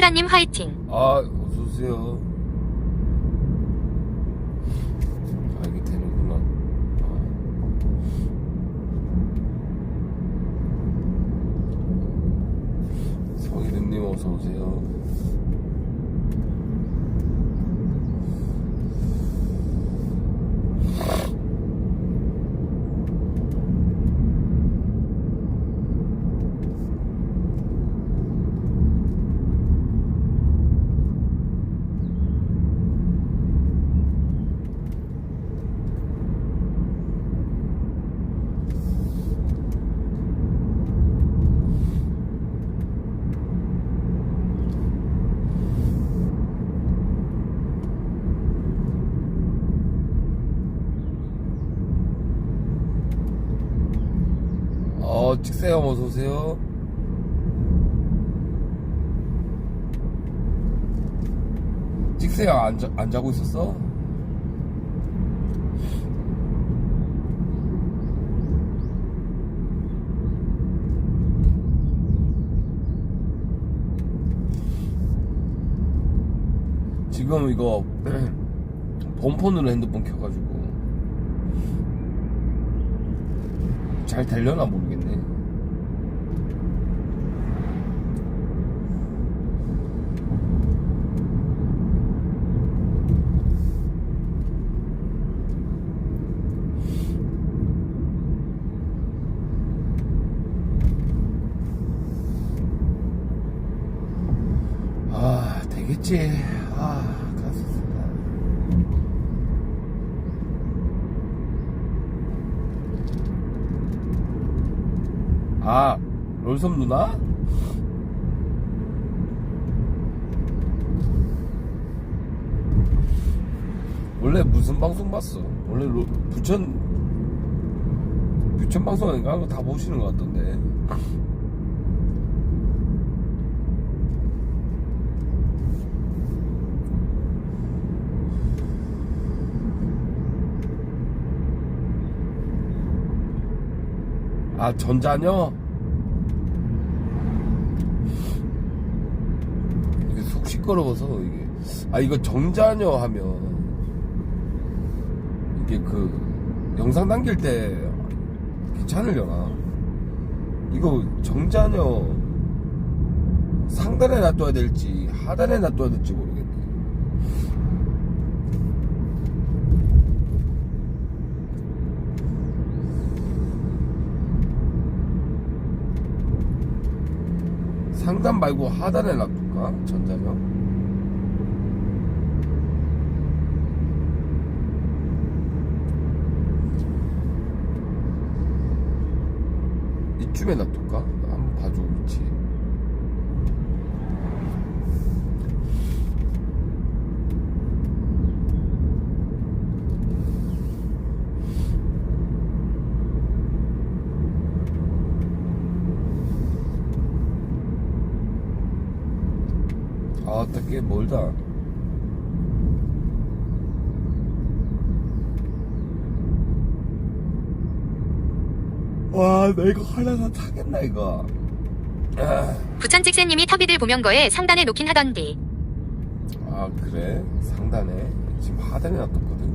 트라님 화이팅. 아, 어서오세요. 아, 이게 되는구나. 아. 성희름님 어서오세요. 어, 직세형 어서오세요. 직세형 안, 자, 안 자고 있었어? 지금 이거 본폰으로 핸드폰 켜가지고 잘 되려나 모르겠네. 아, 되겠지. 아, 가겠습니다. 아, 롤섬 누나? 원래 무슨 방송 봤어? 원래 로, 부천 부천 방송인가 그거 다 보시는 것 같던데. 아 전자녀? 이게 속 시끄러워서 이게. 아 이거 정자녀 하면 이게 그 영상 남길 때 괜찮으려나? 이거 정자녀 상단에 놔둬야 될지 하단에 놔둬야 될지 모르겠네 상단 말고 하단에 놔둘까? 전자녀? 이쯤에 놔둘까? 한번 봐줘 위치 아, 어떻게 멀다. 와, 나 이거 하나 다 타겠나, 이거. 아, 부천 직세님이 터비들 보면 거에 상단에 놓긴 하던디. 아, 그래? 상단에. 지금 하단에 놔뒀거든.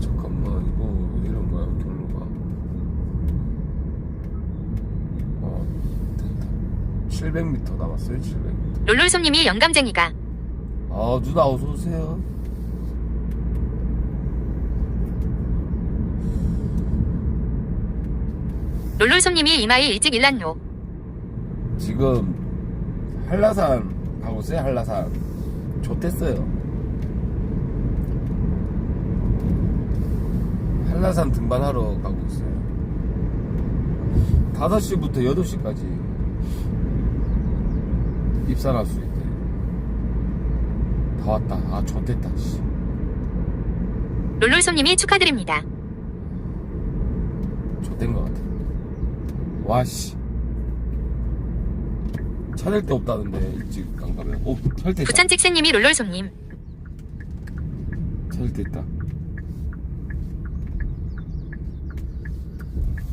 잠깐만, 이거 왜 이런 거야, 결로가. 어, 됐다. 700m 남았어요, 700m. 롤롤솜님이 영감쟁이가. 아, 누나 어서오세요. 롤롤솜님이 이마에 일찍 일났노. 지금 한라산 가고 있어요 한라산 좋댔어요 한라산 등반하러 가고 있어요 5시부터 8시까지 입산할 수 있대 다 왔다 아 좋댔다 씨. 롤롤솜님이 축하드립니다. 좋댄 것 같아 와씨 찾을 데 없다는데 일찍 안 가면 오 찾을 데 있다 부천 찍새님이 롤롤솜님. 찾을 데 있다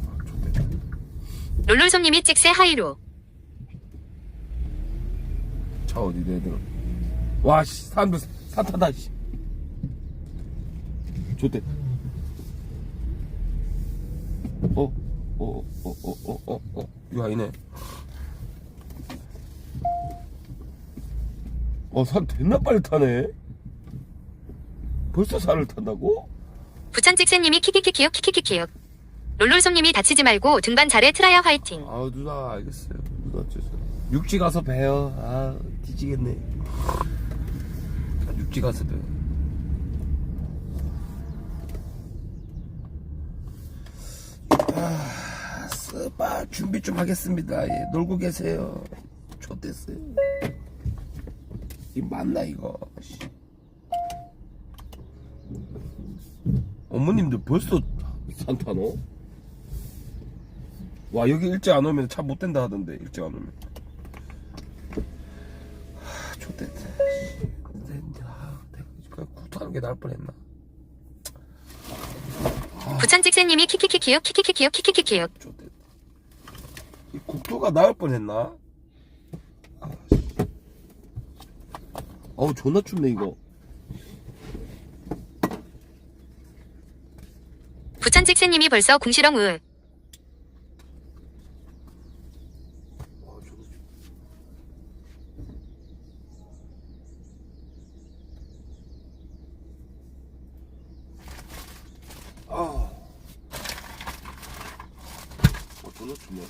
아, 좋겠다 롤롤솜님이 찍새 하이로. 차 어디 내들 와씨 사람들 산타다 씨 좋대 어? 어? 어? 어? 어? 어? 어? 이거 아니네 어 사람 됐나 빨리 타네 벌써 살을 탄다고? 부천 찍새님이 키키키키요 키키키키요. 롤롤솜님이 다치지 말고 등반 잘해 트라야 화이팅. 아 누나 알겠어요 누나 어쩌세요 육지 가서 봬요 아 뒤지겠네. 자, 육지 가서 봬요 아, 스파 준비 좀 하겠습니다. 예, 놀고 계세요. 좋댔어요. 이 맞나 이거? 씨. 어머님들 벌써 산타노? 와 여기 일찍 안 오면 차 못 된다 하던데 일찍 안 오면 하 좋댔다 근데 아, 내가 구타는 게 나을 뻔했나 키키키키요 키키키키요 키키키키요. 좋댔다 이 국토가 나을 뻔했나 아, 씨. 어우 존나 춥네 이거 부천 찍새님이 벌써 궁시렁 으. 아, 저거 좀- 아. 어, 존나 춥네.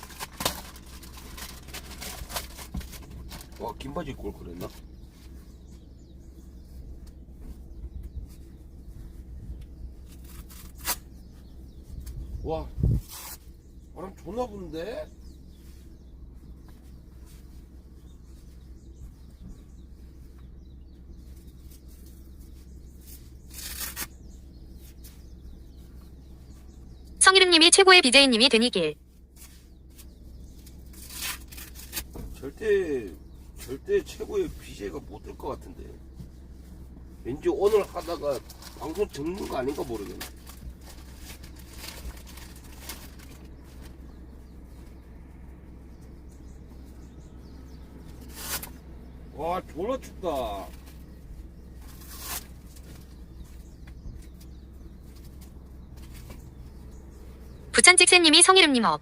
와, 긴 바지 입고 올 그랬나? 와, 바람 존나 부는데? 성희름님이 최고의 BJ님이 되니길. 절대 절대 최고의 BJ가 못 될 것 같은데. 왠지 오늘 하다가 방송 접는 거 아닌가 모르겠네. 와 졸라 춥다 찍새님이 성희름님 업.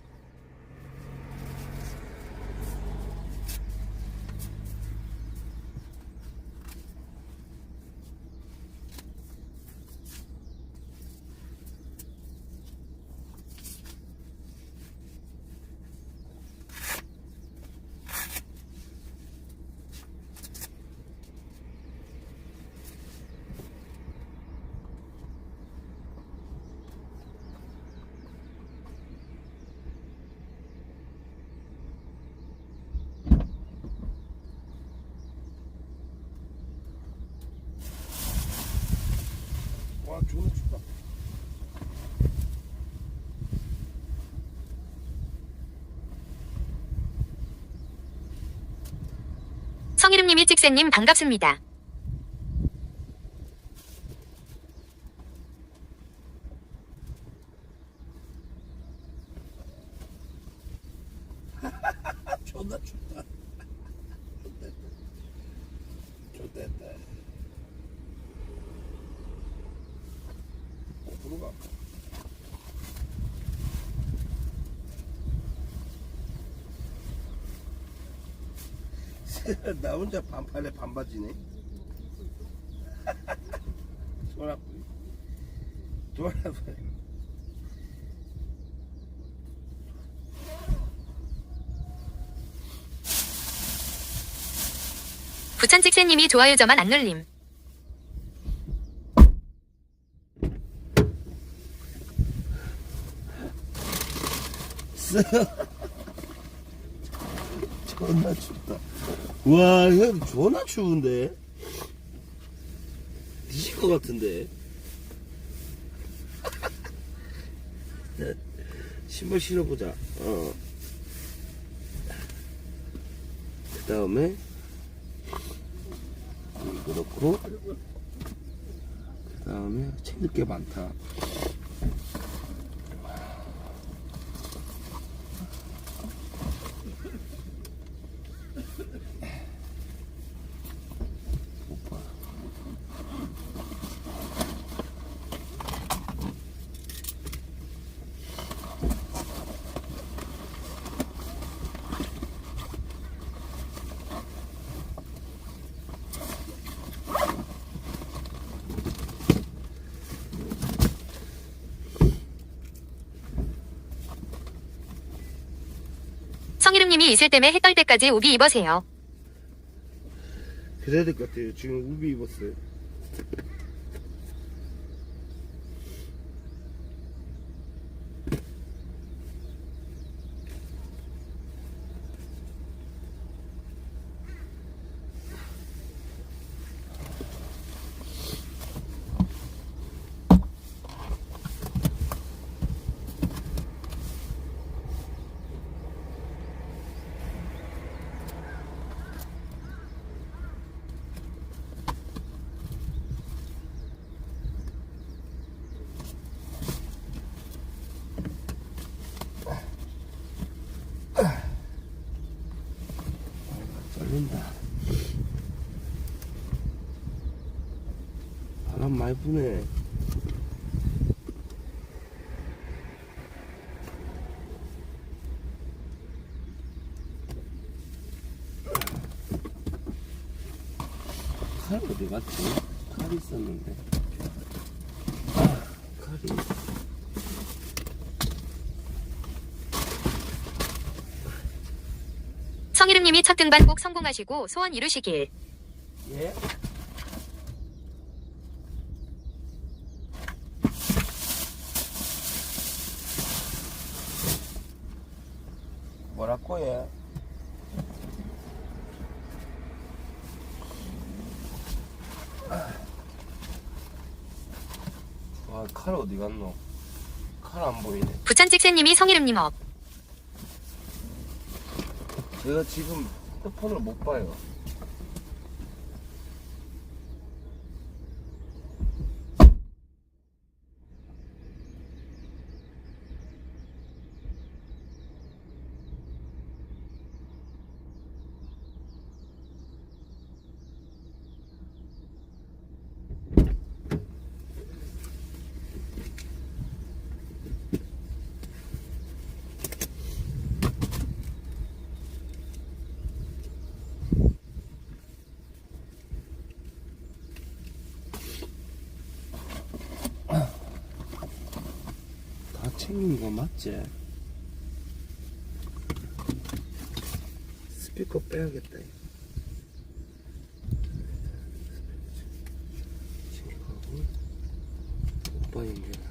와 졸라 춥다 성희름님이 찍새님 반갑습니다. 존나 춥다 좋됐다 어, 들어가 나 혼자 반팔에 반바지네. 소라뿌리. 소라뿌리. 부천 찍새님이 좋아요 저만 안 눌림. 존나 춥 다. 와, 형 존나 추운데? 뒤질 것 같은데? 신발 신어보자. 어. 다음에 이거 넣고 그 다음에 챙길 게 많다 오빠 있을 때문에 해떨 때까지 우비 입으세요. 그래야 될 것 같아요 지금 우비 입었어요 떨린다 부네 칼 어디 갔지? 칼이 있었는데 아, 칼이 성희름님이 첫 등반 꼭 성공하시고 소원 이루시길. 예? 뭐라고 해? 아, 칼 어디 갔노? 칼 안 보이네. 부천직새님이 성희름님 업. 제가 지금 핸드폰을 못 봐요. 다 챙긴 거 맞지? 스피커 빼야겠다. 챙겨가고 오빠 연결하고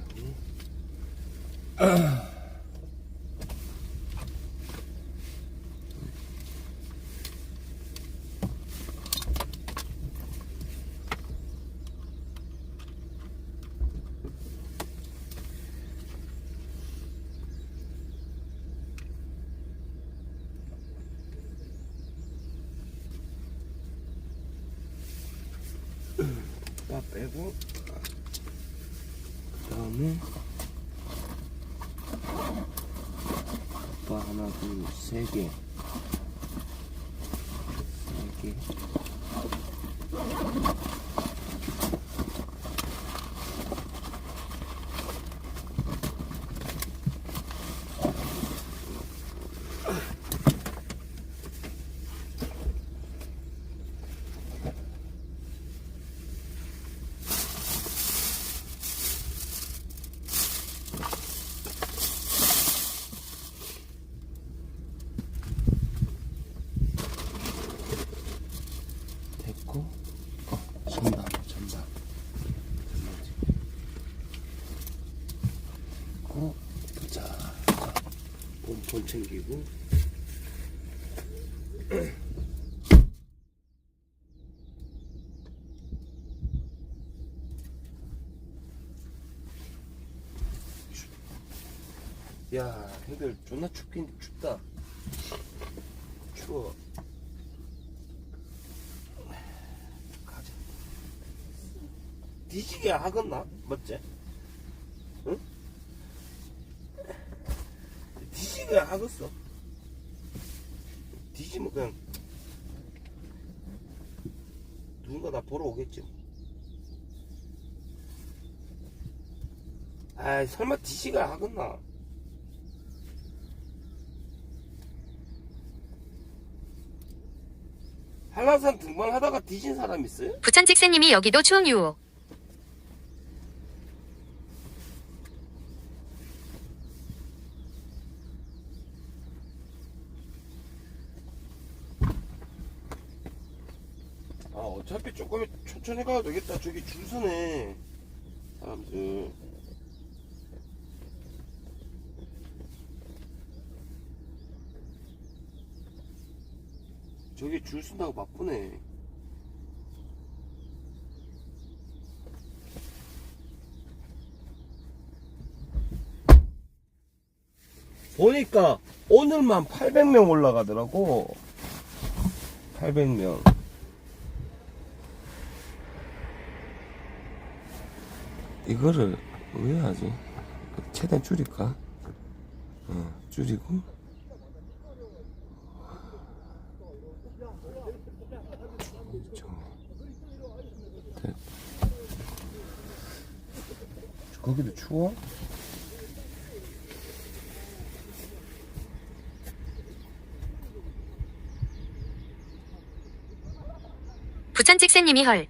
빼고 그 다음에 오빠 하나 둘세개 골 챙기고 야 형들 존나 춥긴 춥다 추워 가자 뒤지게 하겠나? 맞지? 하겠어. 뒤지면 그냥 누군가 나 보러 오겠지. 아 설마 뒤지가 하겠나? 한라산 등반 하다가 뒤진 사람 있어요? 부천 찍새님이 여기도 추억 유호. 아 어차피 조금 천천히 가도 되겠다. 저기 줄 서네. 사람들. 저기 줄 쓴다고 바쁘네. 보니까 오늘만 800명 올라가더라고. 800명 이거를 왜 하지? 최대한 줄일까? 어, 줄이고. 넷. 거기도 추워? 부천 찍새님이 헐.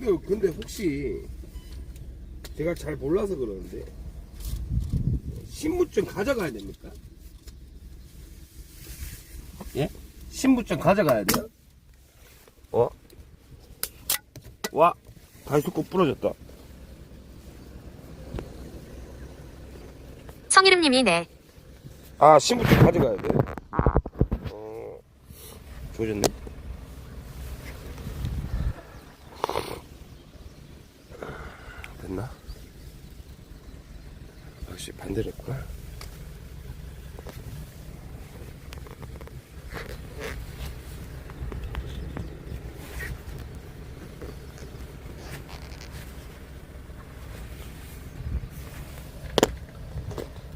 근데, 근데 혹시 제가 잘 몰라서 그러는데 신분증 가져가야 됩니까? 예? 신분증 가져가야 돼요? 어? 와, 다이소코 부러졌다. 성이름님이 네. 아, 신분증 가져가야 돼. 어, 조졌네. 됐나? 했구나.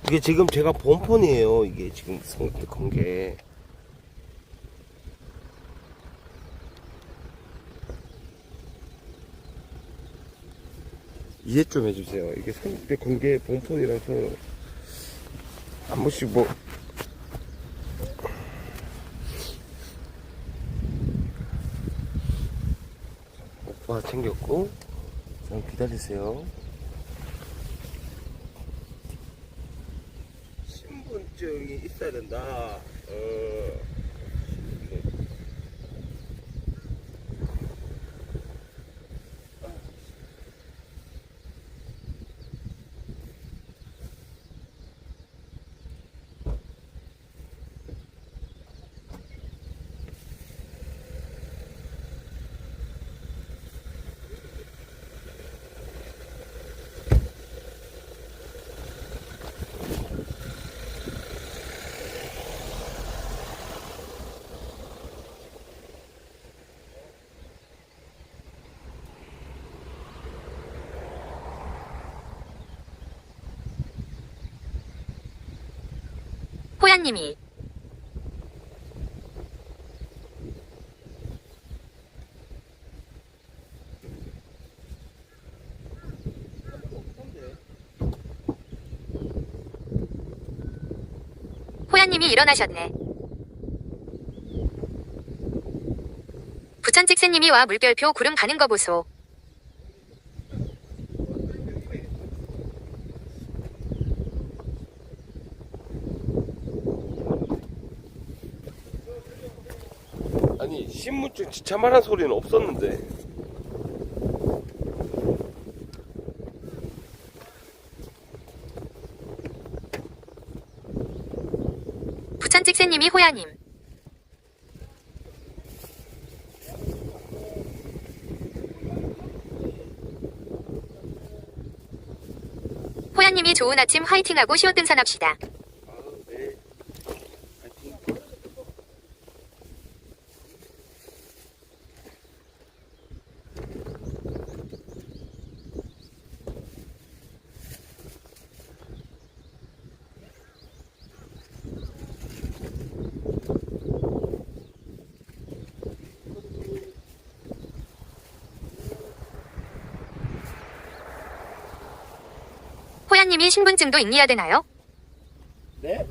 이게 지금 제가 본 폰이에요. 이게 지금 건 게. 이해 좀 해주세요. 이게 상대 공개 본폰이라서 한 번씩 뭐 오빠 챙겼고 좀 기다리세요. 신분증이 있어야 된다. 어. 호야님이. 호야님이 일어나셨네. 부천 찍새님이 와 물결표 구름 가는 거 보소. 아니 신분증 지참하는 소리는 없었는데 부천 찍새님이 호야님. 호야님이 좋은 아침 화이팅하고 시옷 등산합시다. 호야님이 신분증도 인리해야 되나요? 네?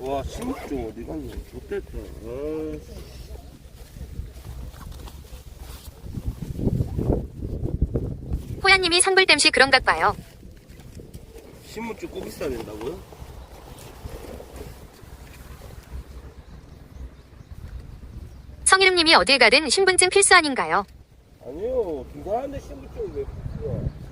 와, 신분증 어디 갔냐? 좋겠다. 아. 호야님이 선불댐시 그런가 봐요. 신분증 꼭 있어야 된다고요? 성희름님이 어딜 가든 신분증 필수 아닌가요? 아니요, 등산하는데 신분증을 왜 필요해?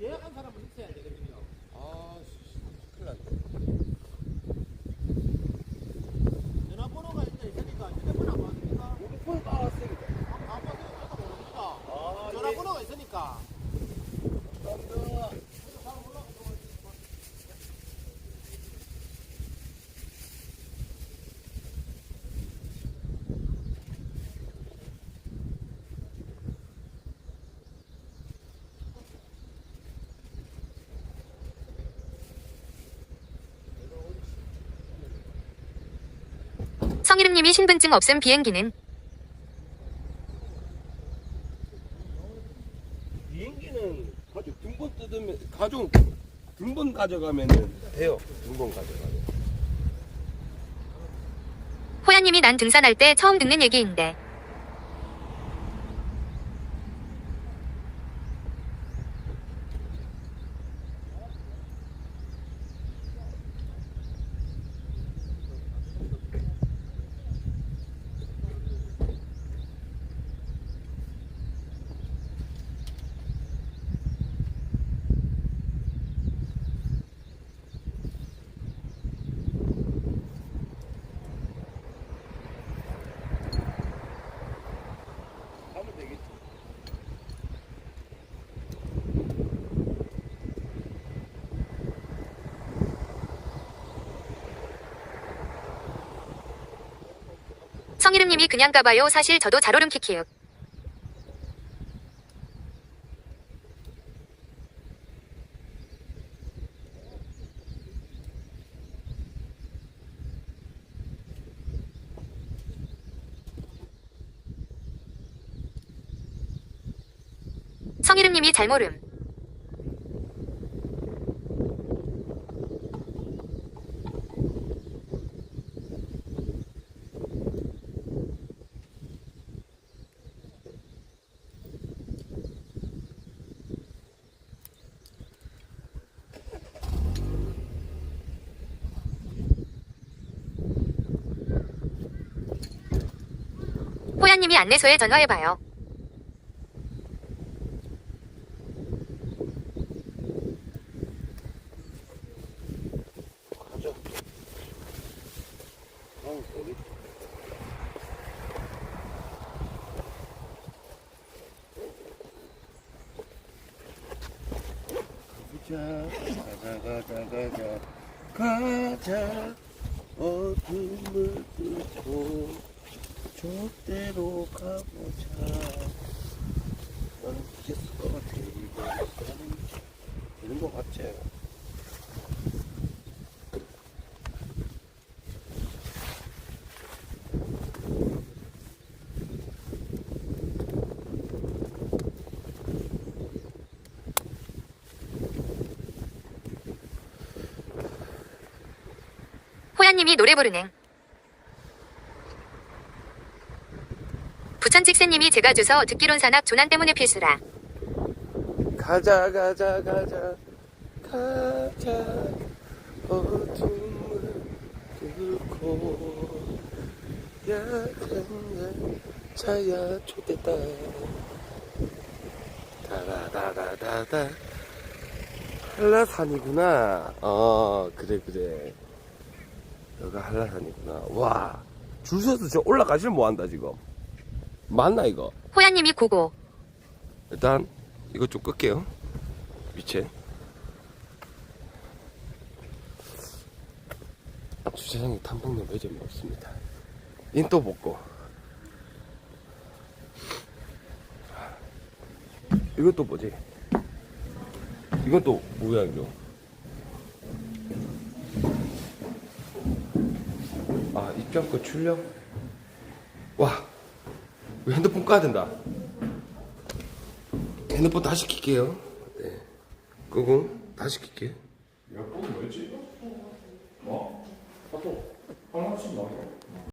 예약한 사람은 있어야 되거든요. 아, 큰일 났네. 전화번호가 일단 있으니까 휴대폰 안 받습니까? 핸드폰 따왔으니까. 안 받으면 저도 모릅니다. 아, 전화번호가 있으니까. 감사합니다. 성희름님이 신분증 없음 비행기는 비행기는 가족 등본 뜯으면 가족 등본 가져가면은 돼요. 등본 가져가면. 호야님이 난 등산할 때 처음 듣는 얘기인데 성희름님이 그냥 가봐요. 사실 저도 잘 오름 키키요. 성희름님이 잘 모름 안내소에 전화해봐요 가자. 하면 되겠지. 가자, 가자, 가자, 가자, 가자. 어둠을 뚫고 저대로 가보자. 나는 이겼을 것 같아. 이거 되는 것 같지. 호야님이 노래 부르는 직세님이 제가 줘서 듣기론 산악 조난 때문에 필수라. 가자 가자 가자. 가자. 어둠을 뚫고 야간야 자야 좋겠다. 다다다다다다. 한라산이구나. 어 그래 그래. 여기가 한라산이구나. 와, 줄 서서 저 올라가질 못한다, 지금. 맞나, 이거? 호야님이 고고. 일단, 이거 좀 끌게요. 위치. 주차장에 탐방로 매점이 없습니다. 인도. 이건 또 뭐지? 또 뭐야, 이거? 아, 입장권 출력? 와, 핸드폰 꺼야 된다. 핸드폰 다시 킬게요. 네. 끄고, 다시 킬게요. 야, 거기 뭐였지? 뭐? 카톡 하나씩 나와.